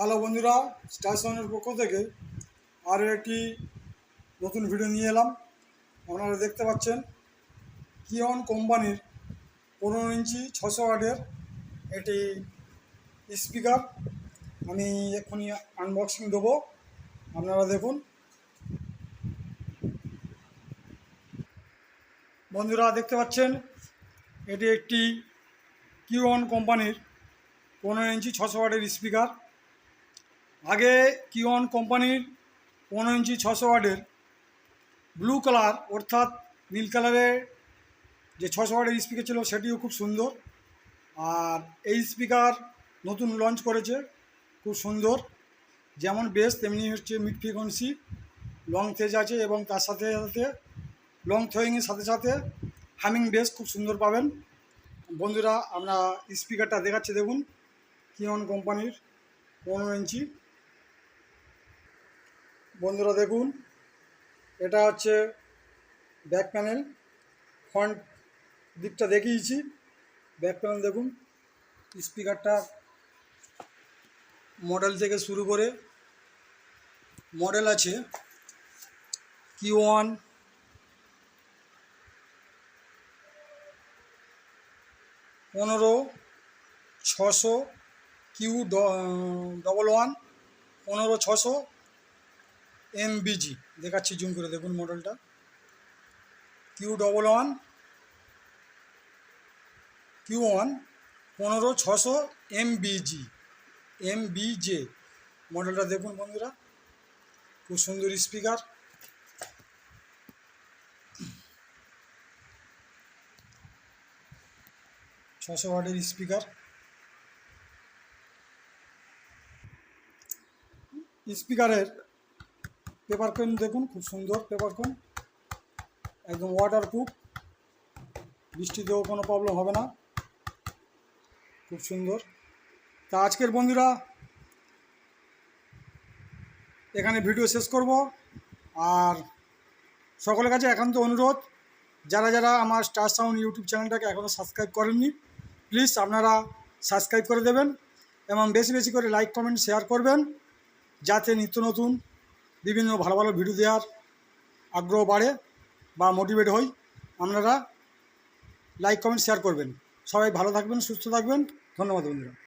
Hello বন্ধুরা star সাউন্ডের পক্ষ থেকে আরও একটি নতুন ভিডিও নিয়ে এলাম। আপনারা দেখতে পাচ্ছেন কিয়ন কোম্পানির পনেরো ইঞ্চি, ছশো ওয়াটের একটি স্পিকার আমি এক্ষুনি আনবক্সিং দেবো। আপনারা দেখুন। বন্ধুরা, দেখতে পাচ্ছেন, এটি একটি কিওন কোম্পানির পনেরো ইঞ্চি, ছশো ওয়াটের স্পিকার আগে কিওন কোম্পানির পনেরো ইঞ্চি ছশো ওয়ার্ডের ব্লু কালার, অর্থাৎ নীল কালারের যে ছশো ওয়াটের স্পিকার ছিল সেটিও খুব সুন্দর। আর এই স্পিকার নতুন লঞ্চ করেছে, খুব সুন্দর। যেমন বেস তেমনি হচ্ছে মিড ফ্রিকোয়েন্সি লং থেজ আছে এবং তার সাথে সাথে লং থ্রোয়িংয়ের সাথে সাথে হামিং বেস খুব সুন্দর পাবেন। বন্ধুরা, আমরা স্পিকারটা দেখাচ্ছি, দেখুন কিয়ন কোম্পানির পনেরো ইঞ্চি বন্ধুরা দেখুন, এটা হচ্ছে ব্যাক প্যানেল ফ্রন্ট দিকটা দেখিয়েছি। ব্যাক প্যানেল দেখুন স্পিকারটা মডেল থেকে শুরু করে মডেল আছে কিউ ওয়ান পনেরো, ছশো কিউ ডবল ওয়ান পনেরো, ছশো এমবিজি দেখাচ্ছি জুম করে দেখুন মডেলটা Q double one Q one পনেরো, ছশো এমবিজি এমবিজে মডেলটা দেখুন বন্ধুরা। খুব সুন্দর স্পিকার ছশো ওয়াটের স্পিকার স্পিকারের পেপার কোন দেখুন, খুব সুন্দর পেপার কোন একদম ওয়াটার প্রুফ বৃষ্টিতেও কোনো প্রবলেম হবে না। খুব সুন্দর। তা আজকের বন্ধুরা, এখানে ভিডিও শেষ করব। আর সকলের কাছে একান্ত অনুরোধ, যারা যারা আমার স্টার সাউন্ড ইউটিউব চ্যানেলটাকে এখনও সাবস্ক্রাইব করেননি প্লিজ আপনারা সাবস্ক্রাইব করে দেবেন এবং বেশি বেশি করে লাইক কমেন্ট শেয়ার করবেন, যাতে নিত্য নতুন বিভিন্ন ভালো ভালো ভিডিও দেওয়ার আগ্রহ বাড়ে বা মোটিভেট হই, আপনারা লাইক কমেন্ট শেয়ার করবেন। সবাই ভালো থাকবেন, সুস্থ থাকবেন। ধন্যবাদ বন্ধুরা।